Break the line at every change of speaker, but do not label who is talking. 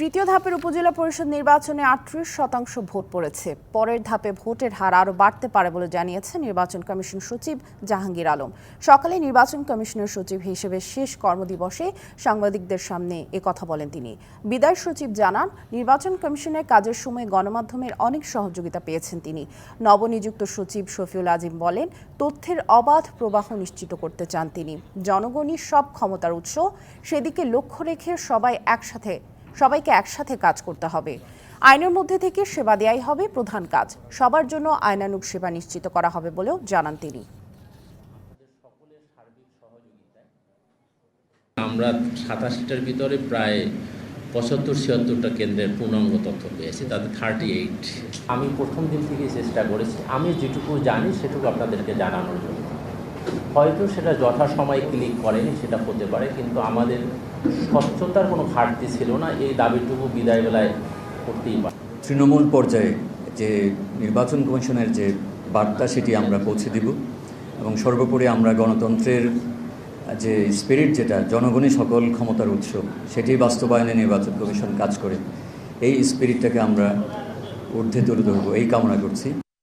তৃতীয় ধাপের উপজেলা পরিষদ নির্বাচনে আটত্রিশ শতাংশ ভোট পড়েছে। পরের ধাপে ভোটের হার আরও বাড়তে পারে বলে জানিয়েছে নির্বাচন কমিশন সচিব জাহাঙ্গীর আলম। সকালে নির্বাচন কমিশনের সচিব হিসেবে শেষ কর্মদিবসে সাংবাদিকদের সামনে কথা বলেন তিনি। বিদায় সচিব জানান, নির্বাচন কমিশনের কাজের সময় গণমাধ্যমের অনেক সহযোগিতা পেয়েছেন তিনি। নবনিযুক্ত সচিব শফিউল আজিম বলেন, তথ্যের অবাধ প্রবাহ নিশ্চিত করতে চান তিনি। জনগণই সব ক্ষমতার উৎস, সেদিকে লক্ষ্য রেখে সবাই একসাথে সবাইকে একসাথে কাজ করতে হবে। আইনের মধ্যে থেকে সেবা দেয়াই হবে প্রধান কাজ। সবার জন্য আইনানুগ সেবা নিশ্চিত করা হবে বলেও জানান তিনি।
আমরা সাতাশটার ভিতরে প্রায় পঁচাত্তর ছিয়াত্তরটা কেন্দ্রের পূর্ণাঙ্গ তথ্য পেয়েছি তাতে থার্টি এইট আমি প্রথম দিন থেকে চেষ্টা করেছি। আমি যেটুকু জানি সেটুকু আপনাদেরকে জানানোর জন্য। হয়তো সেটা যথাসময়ে ক্লিক করেনি, সেটা হতে পারে, কিন্তু আমাদের স্বচ্ছতার কোনো ঘাটতি ছিল না, এই দাবিটুকু বিদায়বেলায় করতেই পারে।
তৃণমূল পর্যায়ে যে নির্বাচন কমিশনের যে বার্তা, সেটি আমরা পৌঁছে দিব এবং সর্বোপরি আমরা গণতন্ত্রের যে স্পিরিট যেটা, জনগণই সকল ক্ষমতার উৎস, সেটি বাস্তবায়নে নির্বাচন কমিশন কাজ করে, এই স্পিরিটটাকে আমরা ঊর্ধ্বে তুলে ধরবো, এই কামনা করছি।